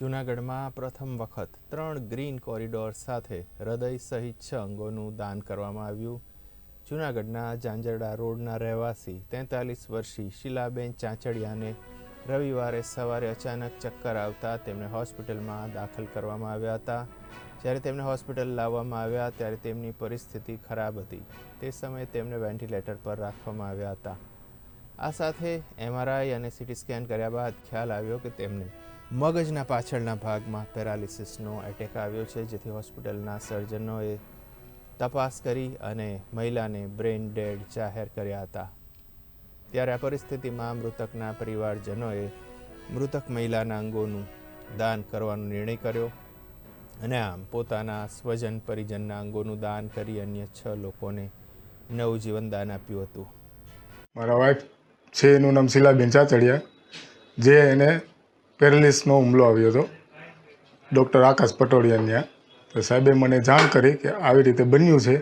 જૂનાગઢમાં પ્રથમ વખત ત્રણ ગ્રીન કોરિડોર સાથે હૃદય સહિત છ અંગોનું દાન કરવામાં આવ્યું. જૂનાગઢના જાંજરડા રોડના રહેવાસી તેતાલીસ વર્ષી શીલાબેન ચાંચડિયાને રવિવારે સવારે અચાનક ચક્કર આવતા તેમને હોસ્પિટલમાં દાખલ કરવામાં આવ્યા હતા. જ્યારે તેમને હોસ્પિટલ લાવવામાં આવ્યા ત્યારે તેમની પરિસ્થિતિ ખરાબ હતી. તે સમયે તેમને વેન્ટિલેટર પર રાખવામાં આવ્યા હતા. આ સાથે એમઆરઆઈ અને સીટી સ્કેન કર્યા બાદ ખ્યાલ આવ્યો કે તેમને મગજના પાછળના ભાગમાં પેરાલિસિસનો એટેક આવ્યો છે, જેથી હોસ્પિટલના સર્જનોએ તપાસ કરી અને મહિલાને બ્રેઇન ડેડ જાહેર કર્યા હતા. ત્યારે આ પરિસ્થિતિમાં મૃતકના પરિવારજનોએ મૃતક મહિલાના અંગોનું દાન કરવાનો નિર્ણય કર્યો અને આમ પોતાના સ્વજન પરિજનના અંગોનું દાન કરી અન્ય છ લોકોને નવું જીવન દાન આપ્યું હતું. મારા વાઇફ છે, એનું નામ શીલાબેન ચાચડિયા, જે એને પેરાલિસનો હુમલો આવ્યો હતો. ડૉક્ટર આકાશ પટોડિયા ત્યાં. તો સાહેબે મને જાણ કરી કે આવી રીતે બન્યું છે.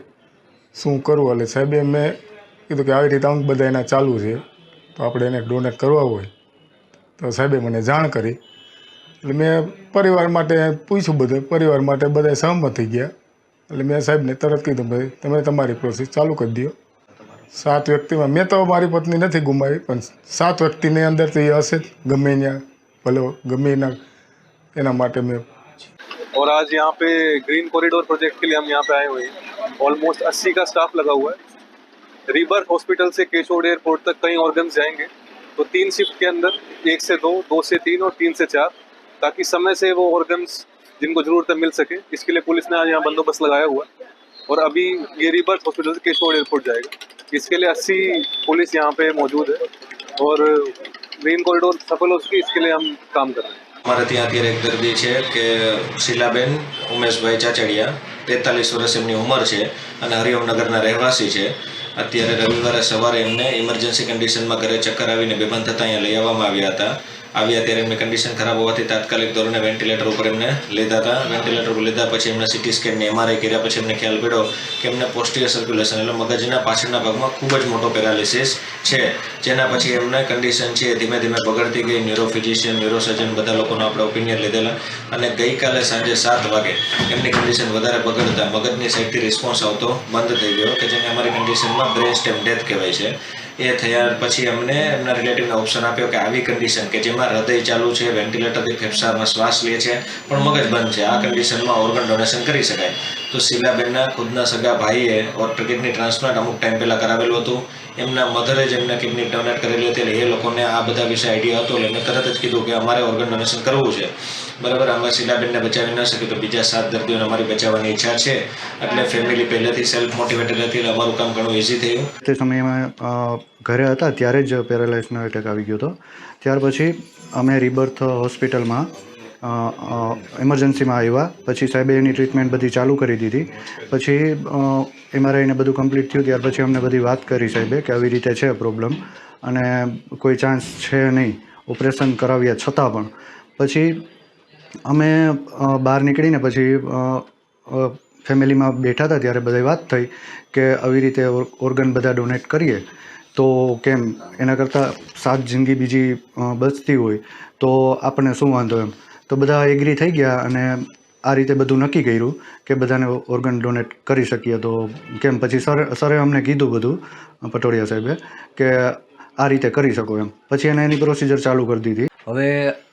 શું કરવું? એટલે સાહેબે મેં કીધું કે આવી રીતે અંક બધા એના ચાલુ છે. તો આપણે એને ડોનેટ કરવા હોય. તો સાહેબે મને જાણ કરી. એટલે મેં પરિવાર માટે પૂછ્યું બધું. પરિવાર માટે બધા સહમત થઈ ગયા. એટલે મેં સાહેબને તરત કીધું, ભાઈ, તમે તમારી પ્રોસેસ ચાલુ કરી દો સાત વ્યક્તિમાં, મેં તો મારી પત્ની નથી ગુમાવી, પણ સાત વ્યક્તિની અંદર તો એ હશે જ, ગમે ત્યાં. ભલે ગમે એના એના માટે મેં और आज यहाँ पे ग्रीन कॉरिडोर प्रोजेक्ट के लिए हम यहाँ पे आए हुए हैं ऑलमोस्ट 80 का स्टाफ लगा हुआ है रीबर्थ हॉस्पिटल से केशोड एयरपोर्ट तक कई ऑर्गन्स जाएंगे तो तीन शिफ्ट के अंदर एक से दो दो से तीन और तीन से चार ताकि समय से वो ऑर्गन्स जिनको जरूरत है मिल सके इसके लिए पुलिस ने आज यहाँ बंदोबस्त लगाया हुआ है और अभी ये रीबर्थ हॉस्पिटल से केशोड एयरपोर्ट जाएगा इसके लिए अस्सी पुलिस यहाँ पे मौजूद है और ग्रीन कॉरिडोर सफल हो सके इसके लिए हम काम कर रहे हैं અમારે ત્યાં અત્યારે એક દર્દી છે કે શીલાબેન ઉમેશભાઈ ચાચડિયા તેતાલીસ વર્ષ એમની ઉંમર છે અને હરિઓમનગરના રહેવાસી છે અત્યારે રવિવારે સવારે એમને ઇમરજન્સી કન્ડિશનમાં ઘરે ચક્કર આવીને બેભાન થતાં અહીંયા લઈ આવવામાં આવ્યા હતા આવ્યા ત્યારે એમની કન્ડિશન ખરાબ હોવાથી તાત્કાલિક ધોરણે વેન્ટિલેટર ઉપર એમને લીધા હતા. વેન્ટિલેટર ઉપર લીધા પછી એમને સિટી સ્કેન એમઆરઆઈ કર્યા પછી એમને ખ્યાલ પડ્યો કે એમને પોસ્ટિયર સર્ક્યુલેશન એટલે મગજના પાછળના ભાગમાં ખૂબ જ મોટો પેરાલિસિસ છે. જેના પછી એમને કન્ડિશન છે ધીમે ધીમે બગડતી ગઈ. ન્યુરોફિઝિશિયન ન્યુરોસર્જન બધા લોકોનો આપણે ઓપિનિયન લીધેલા. અને ગઈકાલે સાંજે સાત વાગે એમની કન્ડિશન વધારે બગડતા મગજની સાઈડથી રિસ્પોન્સ આવતો બંધ થઈ ગયો કે જેને અમારી કન્ડિશનમાં બ્રેન સ્ટેમ ડેથ કહેવાય છે. એ થયા પછી અમને એમના રિલેટિવને ઓપ્શન આપ્યો કે આવી કન્ડિશન કે જેમાં હૃદય ચાલુ છે વેન્ટિલેટરથી ફેફસામાં શ્વાસ લે છે, પણ મગજ બંધ છે. આ કન્ડિશનમાં ઓર્ગન ડોનેશન કરી શકાય. તો શીલાબેનના ખુદના સગા ભાઈએ ઓર કિડની ટ્રાન્સપ્લાન્ટ અમુક ટાઈમ પહેલાં કરાવેલું હતું. એમના મધરે જ એમને કિડની ડોનેટ કરેલી હતી એટલે એ લોકોને આ બધા વિશે આઈડિયા હતો એટલે તરત જ કીધું કે અમારે ઓર્ગન ડોનેશન કરવું છે. બરાબર અમે શીલાબેનને બચાવી ન શકીએ તો બીજા સાત દર્દીઓને અમારી બચાવવાની ઈચ્છા છે. એટલે ફેમિલી પહેલેથી સેલ્ફ મોટિવેટેડ હતી એટલે અમારું કામ ઘણું ઇઝી થયું. તે સમયમાં ઘરે હતા, ત્યારે જ પેરાલાઇઝનો એટેક આવી ગયો હતો. ત્યાર પછી અમે રિબર્થ હોસ્પિટલમાં ઇમરજન્સીમાં આવ્યા. પછી સાહેબે એની ટ્રીટમેન્ટ બધી ચાલુ કરી દીધી. પછી એમાં રહીને બધું કમ્પ્લીટ થયું. ત્યાર પછી અમને બધી વાત કરી સાહેબે કે આવી રીતે છે પ્રોબ્લેમ. અને કોઈ ચાન્સ છે નહીં. ઓપરેશન કરાવ્યા છતાં પણ. પછી અમે બહાર નીકળીને પછી ફેમિલીમાં બેઠા હતા ત્યારે બધી વાત થઈ કે આવી રીતે ઓર્ગન બધા ડોનેટ કરીએ. તો કેમ? એના કરતાં સાત જિંદગી બીજી બચતી હોય. તો આપણને શું વાંધો એમ? તો બધા એગ્રી થઈ ગયા અને આ રીતે બધું નક્કી કર્યું કે બધાને ઓર્ગન ડોનેટ કરી શકીએ. તો કેમ? પછી સર, સરે અમને કીધું બધું પટોડિયા સાહેબે, કે આ રીતે કરી શકો એમ. પછી એને એની પ્રોસિજર ચાલુ કરી દીધી. હવે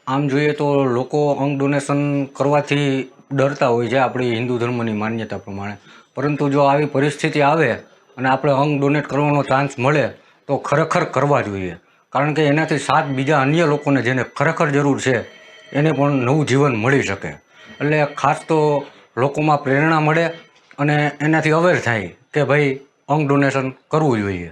આમ જોઈએ તો લોકો અંગ ડોનેશન કરવાથી ડરતા હોય છે આપણી હિન્દુ ધર્મની માન્યતા પ્રમાણે. પરંતુ જો આવી પરિસ્થિતિ આવે અને આપણે અંગ ડોનેટ કરવાનો ચાન્સ મળે, તો ખરેખર કરવા જોઈએ. કારણ કે એનાથી સાત બીજા અન્ય લોકોને જેને ખરેખર જરૂર છે એને પણ નવું જીવન મળી શકે. એટલે ખાસ તો લોકોમાં પ્રેરણા મળે અને એનાથી અવેર થાય કે ભાઈ અંગ ડોનેશન કરવું જોઈએ.